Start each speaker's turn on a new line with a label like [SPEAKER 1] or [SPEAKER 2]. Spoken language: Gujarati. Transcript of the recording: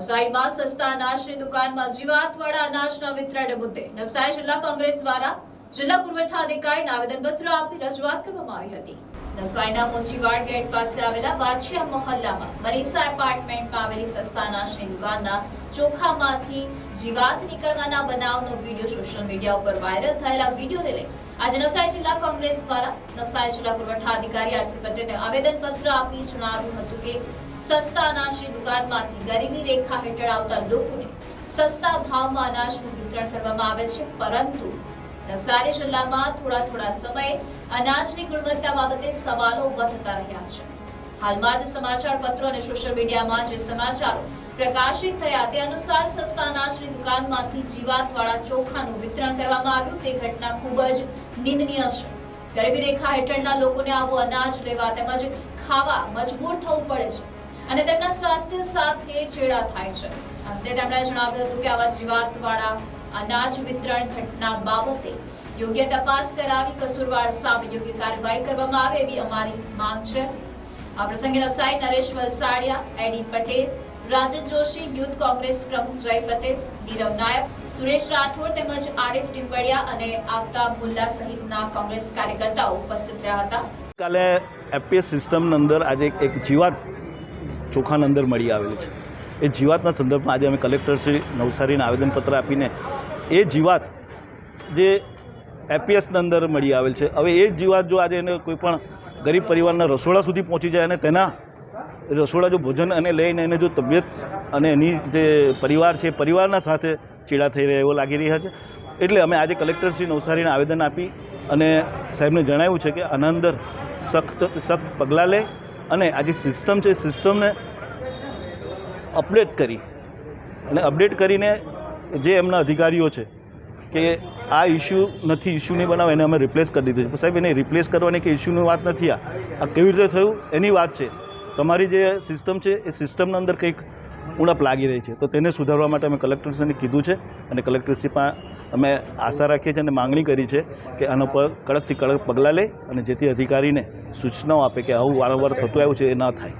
[SPEAKER 1] નવસારીમાં સસ્તા અનાજની દુકાનમાં જીવાતવાળા અનાજના વિતરણ મુદ્દે નવસારી જિલ્લા કોંગ્રેસ દ્વારા જિલ્લા પુરવઠા અધિકારીને આવેદનપત્ર આપી રજૂઆત કરવામાં આવી હતી. નવસારીના મોચીવાડ ગેટ પાસે આવેલા વાછિયા મહોલ્લામાં મનીષા એપાર્ટમેન્ટમાં આવેલી સસ્તા અનાજની દુકાનના ચોખામાંથી જીવાત નીકળવાના બનાવનો વીડિયો સોશિયલ મીડિયા ઉપર વાયરલ થયેલા વિડીયોને લઈ આજે નવસારી જિલ્લા કોંગ્રેસ દ્વારા નવસારી જિલ્લા પુરવઠા અધિકારી આરસી પટેલને આવેદનપત્ર આપી જણાવ્યું હતું કે સસ્તા અનાજની દુકાનમાંથી ગરીબી રેખા હેઠળ આવતા લોકોને સસ્તા ભાવમાં અનાજનું વિતરણ કરવામાં આવે છે. પરંતુ નવસારી જિલ્લામાં થોડા થોડા સમયે અનાજની ગુણવત્તા બાબતે સવાલો વધતા રહ્યા છે. હાલમાં જ સમાચાર પત્રો અને સોશિયલ મીડિયામાં જે સમાચારો પ્રકાશિત થયા તે અનુસાર સસ્તા અનાજની દુકાનમાંથી જીવાતવાળા ચોખાનું વિતરણ કરવામાં આવ્યું. તે ઘટના ખૂબ જ નિંદનીય છે. ગરીબી રેખા હેઠળના લોકોને આવું અનાજ લેવા તેમજ ખાવા મજબૂર થવું પડે છે. અને તેમના સ્વાસ્થ્ય સાથે ચેડા થાય છે. અંતે તેમણે જણાવ્યું હતું કે આવા જીવાતવાળા અનાજ વિતરણ ઘટના બાબતે યોગ્ય તપાસ કરાવી કસૂરવાર સામે યોગ્ય કાર્યવાહી કરવામાં આવે એવી અમારી માંગ છે. આ પ્રસંગે નવસારી નરેશ વલસાડિયા, એડી પટેલ, રાજન જોશી, યુથ કોંગ્રેસ પ્રમુખ જય પટેલ, નીરવ નાયક, સુરેશ રાઠોડ તેમજ આરિફ ટીમ્બડિયા અને આફતાબ મુલ્લા સહિતના કોંગ્રેસ કાર્યકર્તાઓ ઉપસ્થિત રહ્યા હતા.
[SPEAKER 2] કાલે એપીએસ સિસ્ટમની અંદર આજે એક- જીવાત ચોખાની અંદર મળી આવેલી છે. એ જીવાતના સંદર્ભમાં આજે અમે કલેક્ટરશ્રી નવસારીને આવેદનપત્ર આપીને એ જીવાત જે એપીએસની અંદર મળી આવેલ છે. હવે એ જ જીવાત જો આજે એને કોઈપણ ગરીબ પરિવારના રસોડા સુધી પહોંચી જાય અને તેના રસોડા જો ભોજન અને લઈને એને જો તબિયત અને એની જે પરિવાર છે પરિવારના સાથે ચીડા થઈ રહ્યા એવો લાગી રહ્યા છે. એટલે અમે આજે કલેક્ટર શ્રી નવસારીને આવેદન આપી અને સાહેબને જણાવ્યું છે કે આના અંદર સખ્ત સખ્ત પગલાં લે અને આ જે સિસ્ટમ છે સિસ્ટમને અપડેટ કરી. અને અપડેટ કરીને જે એમના અધિકારીઓ છે કે આ ઇસ્યુ નથી ઇસ્યુ નહીં બનાવે, એને અમે રિપ્લેસ કરી દીધું છે. સાહેબ, એને રિપ્લેસ કરવાની કે ઇસ્યુની વાત નથી આ. આ કેવી રીતે થયું એની વાત છે. તમારી જે સિસ્ટમ છે એ સિસ્ટમના અંદર કંઈક ઉણપ લાગી રહી છે. તો તેને સુધારવા માટે અમે કલેક્ટરશ્રીને કીધું છે અને કલેક્ટરશ્રી પાસે અમે આશા રાખીએ છીએ અને માંગણી કરી છે કે આના પર કડકથી કડક પગલાં લે અને જેથી અધિકારીને સૂચનાઓ આપે કે આવું વારંવાર થતું આવ્યું છે એ ન થાય.